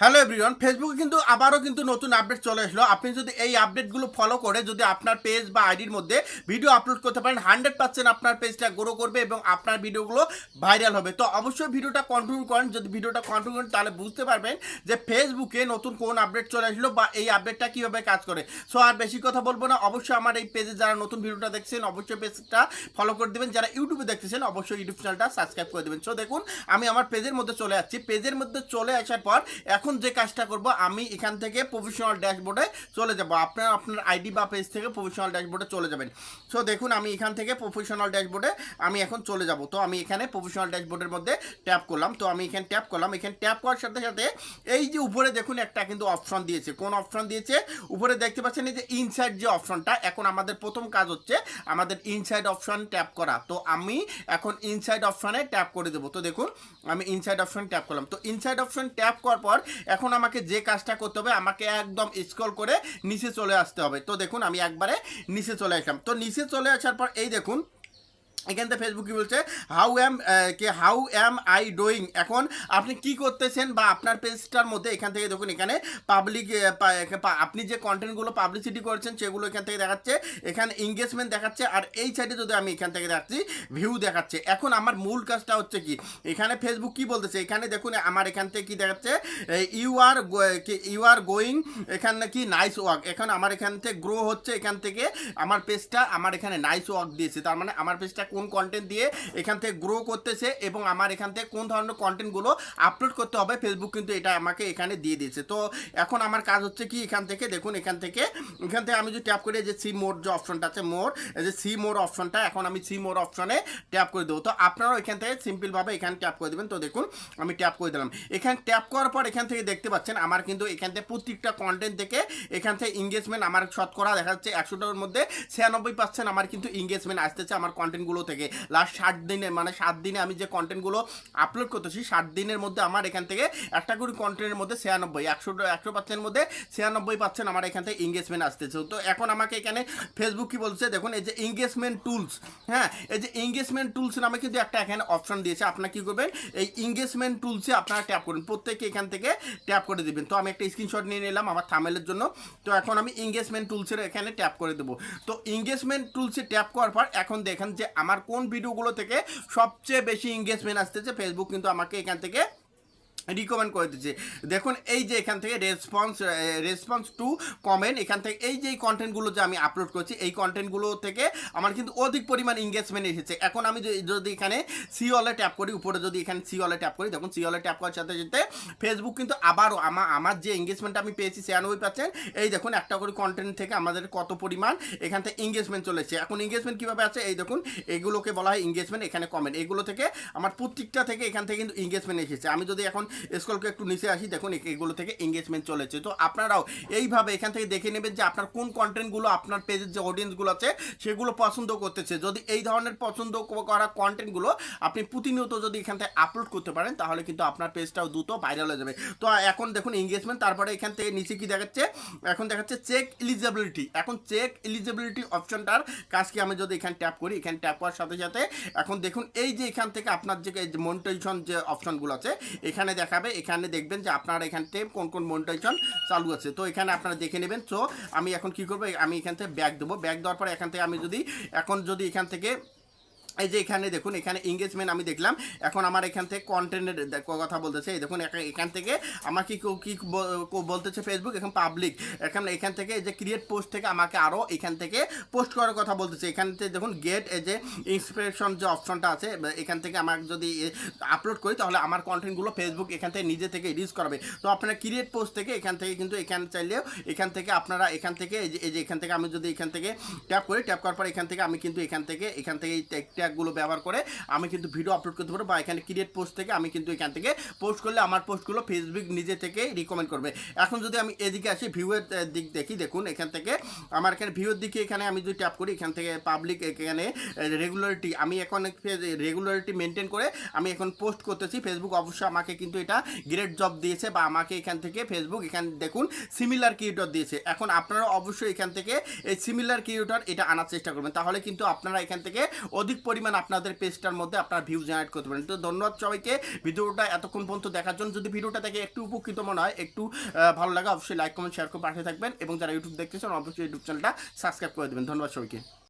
Hello everyone ফেসবুকে কিন্তু আবারও কিন্তু নতুন আপডেট চলে আসলো। আপনি যদি এই আপডেটগুলো ফলো করে যদি আপনার পেজ বা আইডির মধ্যে ভিডিও আপলোড করতে পারেন হান্ড্রেড পার্সেন্ট আপনার পেজটা গ্রো করবে এবং আপনার ভিডিওগুলো ভাইরাল হবে। তো অবশ্যই ভিডিওটা কন্টিনিউ করেন। যদি ভিডিওটা কন্টিনিউ করেন, তাহলে বুঝতে পারবেন যে ফেসবুকে নতুন কোন আপডেট চলে আসলো বা এই আপডেটটা কীভাবে কাজ করে। সো আর বেশি কথা বলব না, অবশ্যই আমার এই পেজে যারা নতুন ভিডিওটা দেখছেন, অবশ্যই পেজটা ফলো করে দেবেন। যারা ইউটিউবে দেখতেছেন, অবশ্যই ইউটিউব চ্যানেলটা সাবস্ক্রাইব করে দেবেন। সো দেখুন, আমি আমার পেজের মধ্যে চলে যাচ্ছি পেজের মধ্যে চলে আসার পর এখন যে কাজটা করব, আমি এখান থেকে প্রফেশনাল ড্যাশবোর্ডে চলে যাব। আপনার আপনার আইডি বা পেজ থেকে প্রফেশনাল ড্যাশবোর্ডে চলে যাবেন। সো দেখুন, আমি এখান থেকে প্রফেশনাল ড্যাশবোর্ডে আমি এখন চলে যাব। তো আমি এখানে প্রফেশনাল ড্যাশবোর্ডের মধ্যে ট্যাপ করলাম। তো আমি এখানে ট্যাপ করলাম। এখানে ট্যাপ করার সাথে সাথে এই যে উপরে দেখুন, একটা কিন্তু অপশন দিয়েছে। কোন অপশন দিয়েছে? উপরে দেখতে পাচ্ছেন এই যে ইনসাইড যে অপশনটা এখন আমাদের প্রথম কাজ হচ্ছে আমাদের ইনসাইড অপশন ট্যাপ করা। তো আমি এখন ইনসাইড অপশনে ট্যাপ করে দেবো। তো দেখুন, আমি ইনসাইড অপশন ট্যাপ করলাম। তো ইনসাইড অপশন ট্যাপ করার পর এখন আমাকে যে কাজটা করতে হবে, আমাকে একদম স্ক্রল করে নিচে চলে আসতে হবে। তো দেখুন, আমি একবারে নিচে চলে আসলাম। তো নিচে চলে আসার পর, এই দেখুন এখান থেকে ফেসবুক কি বলছে হাউ অ্যাম কে হাউ অ্যাম আই ডুইং এখন আপনি কি করতেছেন বা আপনার পেজটার মধ্যে এখান থেকে দেখুন, এখানে পাবলিক আপনি যে কন্টেন্টগুলো পাবলিসিটি করেছেন সেগুলো এখান থেকে দেখাচ্ছে, এখানে এঙ্গেজমেন্ট দেখাচ্ছে, আর এই সাইডে যদি আমি এখান থেকে দেখাচ্ছি ভিউ দেখাচ্ছে। এখন আমার মূল কাজটা হচ্ছে কি, এখানে ফেসবুক কি বলতেছে? এখানে দেখুন, আমার এখান থেকে কি দেখাচ্ছে you are you are going এখানে নাকি নাইস ওয়াক এখন আমার এখান থেকে গ্রো হচ্ছে, এখান থেকে আমার পেজটা আমার এখানে নাইস ওয়াক দিয়েছে। তার মানে আমার পেজটা কোন কন্টেন্ট দিয়ে এখান থেকে গ্রো করতেছে এবং আমার এখান থেকে কোন ধরনের কন্টেন্টগুলো আপলোড করতে হবে ফেসবুক কিন্তু এটা আমাকে এখানে দিয়ে দিয়েছে। তো এখন আমার কাজ হচ্ছে কি, এখান থেকে দেখুন, এখান থেকে এখান থেকে আমি যদি ট্যাপ করি যে সি মোর যে অপশনটা আছে এই যে সি মোর অপশনটা এখন আমি সি মোর অপশনে ট্যাপ করে দেবো। তো আপনারাও এখান থেকে সিম্পলভাবে এখানে ট্যাপ করে দেবেন। তো দেখুন, আমি ট্যাপ করে দিলাম। এখানে ট্যাপ করার পর এখান থেকে দেখতে পাচ্ছেন, আমার কিন্তু এখান থেকে প্রত্যেকটা কন্টেন্ট থেকে এখান থেকে এঙ্গেজমেন্ট আমার শতকরা দেখা যাচ্ছে একশোটার মধ্যে ছিয়ানব্বই পার্সেন্ট আমার কিন্তু এঙ্গেজমেন্ট আসতেছে আমার কন্টেন্টগুলো থেকে লাস্ট ষাট দিনে মানে সাত দিনে আমি যে কন্টেন্টগুলো আপলোড করতেছি ষাট দিনের মধ্যে আমার এখান থেকে একটা করে কন্টেন্টের মধ্যে ছিয়ানব্বই, একশো একশো পার্সেন্টের মধ্যে ছিয়ানব্বই পার্সেন্ট আমার এখান থেকে এঙ্গেজমেন্ট আসতেছে। তো এখন আমাকে এখানে ফেসবুক কি বলছে? দেখুন, এই যে এঙ্গেজমেন্ট টুলস হ্যাঁ এই যে এঙ্গেজমেন্ট টুলস নামে কিন্তু একটা এখানে অপশন দিয়েছে। আপনারা কী করবেন? এই এঙ্গেজমেন্ট টুলসে আপনারা ট্যাপ করবেন প্রত্যেকে এখান থেকে ট্যাপ করে দিবেন। তো আমি একটা স্ক্রিনশট নিয়ে নিলাম আমার থামেলের জন্য। তো এখন আমি এঙ্গেজমেন্ট টুলসের এখানে ট্যাপ করে দেবো। তো এঙ্গেজমেন্ট টুলসে ট্যাপ করার পর এখন দেখেন যে আমার কোন ভিডিওগুলো থেকে সবচেয়ে বেশি এঙ্গেজমেন্ট আসতেছে ফেসবুক কিন্তু আমাকে এখান থেকে রিকমেন্ড করে দিচ্ছে। দেখুন, এই যে এখান থেকে রেসপন্স রেসপন্স টু কমেন্ট এখান থেকে এই যে কন্টেন্টগুলো যে আমি আপলোড করছি, এই কন্টেন্টগুলো থেকে আমার কিন্তু অধিক পরিমাণ এঙ্গেজমেন্ট এসেছে। এখন আমি যদি- এখানে সি অলে ট্যাপ করি, উপরে যদি এখানে সি অলে ট্যাপ করি, দেখুন সি অলে ট্যাপ করার সাথে সাথে ফেসবুক কিন্তু আবারও আমার আমার যে এঙ্গেজমেন্ট আমি পেয়েছি, ছিয়ানব্বই পাচ্ছেন এই দেখুন, একটা করে কন্টেন্ট থেকে আমাদের কত পরিমাণ এখান থেকে এঙ্গেজমেন্ট চলে এসেছে। এখন এঙ্গেজমেন্ট কীভাবে আছে? এই দেখুন, এগুলোকে বলা হয় এঙ্গেজমেন্ট এখানে কমেন্ট এগুলো থেকে আমার প্রত্যেকটা থেকে এখান থেকে কিন্তু এঙ্গেজমেন্ট এসেছে। আমি যদি এখন স্কুলকে একটু নিচে আসি, দেখুন এগুলো থেকে এঙ্গেজমেন্ট চলেছে। তো আপনারাও এইভাবে এখান থেকে দেখে নেবেন যে আপনার কোন কন্টেন্টগুলো আপনার পেজের যে অডিয়েন্সগুলো আছে, সেগুলো পছন্দ করতেছে। যদি এই ধরনের পছন্দ করা কন্টেন্টগুলো আপনি প্রতিনিয়ত যদি এখান থেকে আপলোড করতে পারেন, তাহলে কিন্তু আপনার পেজটাও দ্রুত ভাইরাল হয়ে যাবে। তো এখন দেখুন এঙ্গেজমেন্ট তারপরে এখান থেকে নিচে কি দেখাচ্ছে? এখন দেখাচ্ছে চেক এলিজিবিলিটি এখন চেক এলিজিবিলিটি অপশনটার কাজ কি? আমি যদি এখানে ট্যাপ করি, এখানে ট্যাপ করার সাথে সাথে এখন দেখুন এই যে এখান থেকে আপনার যে মনিটাইজেশন যে অপশনগুলো আছে, এখানে দেখাবে। এখানে দেখবেন যে আপনার এখান থেকে কোন কোন মনিটাইজেশন চালু আছে। তো এখানে আপনারা দেখে নেবেন। তো আমি এখন কি করব? আমি এখান থেকে ব্যাগ দেবো। ব্যাগ দেওয়ার পর এখান থেকে আমি যদি এখন যদি এখান থেকে এই যে এখানে দেখুন এখানে এঙ্গেজমেন্ট আমি দেখলাম এখন আমার এখান থেকে কন্টেন্টের কথা বলতেছে এই দেখুন এখান থেকে আমাকে কি- বলতেছে ফেসবুক এখন পাবলিক এখন এখান থেকে যে ক্রিয়েট পোস্ট থেকে আমাকে আরও এখান থেকে পোস্ট করার কথা বলতেছে এখান থেকে দেখুন গেট এই যে ইন্সপিরেশন যে অপশনটা আছে এখান থেকে আমাকে যদি আপলোড করি তাহলে আমার কন্টেন্টগুলো ফেসবুক এখান থেকে নিজে থেকে রিলিজ করাবে তো আপনারা ক্রিয়েট পোস্ট থেকে এখান থেকে কিন্তু এখান চাইলেও এখান থেকে আপনারা এখান থেকে এই যে এখান থেকে আমি যদি এখান থেকে ট্যাপ করি ট্যাপ করার পর এখান থেকে আমি কিন্তু এখান থেকে এখান থেকে এই ট্যাগ ট্যাগগুলো ব্যবহার করে আমি কিন্তু ভিডিও আপলোড করতে পারব বা এখানে ক্রিয়েট পোস্ট থেকে আমি কিন্তু এখান থেকে পোস্ট করলে আমার পোস্টগুলো ফেসবুক নিজে থেকে রিকমেন্ড করবে। এখন যদি আমি এদিকে আসি ভিউয়ের দিক দেখি, দেখুন এখান থেকে আমার এখানে ভিউয়ের দিকে এখানে আমি যদি ট্যাপ করি, এখান থেকে পাবলিক এখানে রেগুলারিটি আমি এখন রেগুলারিটি মেনটেন করে আমি এখন পোস্ট করতেছি। ফেসবুক অবশ্যই আমাকে কিন্তু এটা গ্রেট জব দিয়েছে বা আমাকে এখান থেকে ফেসবুক এখান, দেখুন সিমিলার ক্রিয়েটর দিয়েছে। এখন আপনারা অবশ্যই এখান থেকে এই সিমিলার ক্রিয়েটর এটা আনার চেষ্টা করবেন। তাহলে কিন্তু আপনারা এখান থেকে অধিক পরিমাণ আপনাদের পেজটার মধ্যে আপনার ভিউ জেনারেট করতে পারেন। তো ধন্যবাদ সবাইকে। ভিডিওটা এতক্ষণ পর্যন্ত দেখার জন্য যদি ভিডিওটা দেখে একটু উপকৃত মনে হয়, একটু ভালো লাগে, অবশ্যই লাইক কমেন্ট শেয়ার করে পাঠিয়ে থাকবেন এবং যারা ইউটিউব দেখতেছেন, অবশ্যই ইউটিউব চ্যানেলটা সাবস্ক্রাইব করে দেবেন। ধন্যবাদ সবাইকে।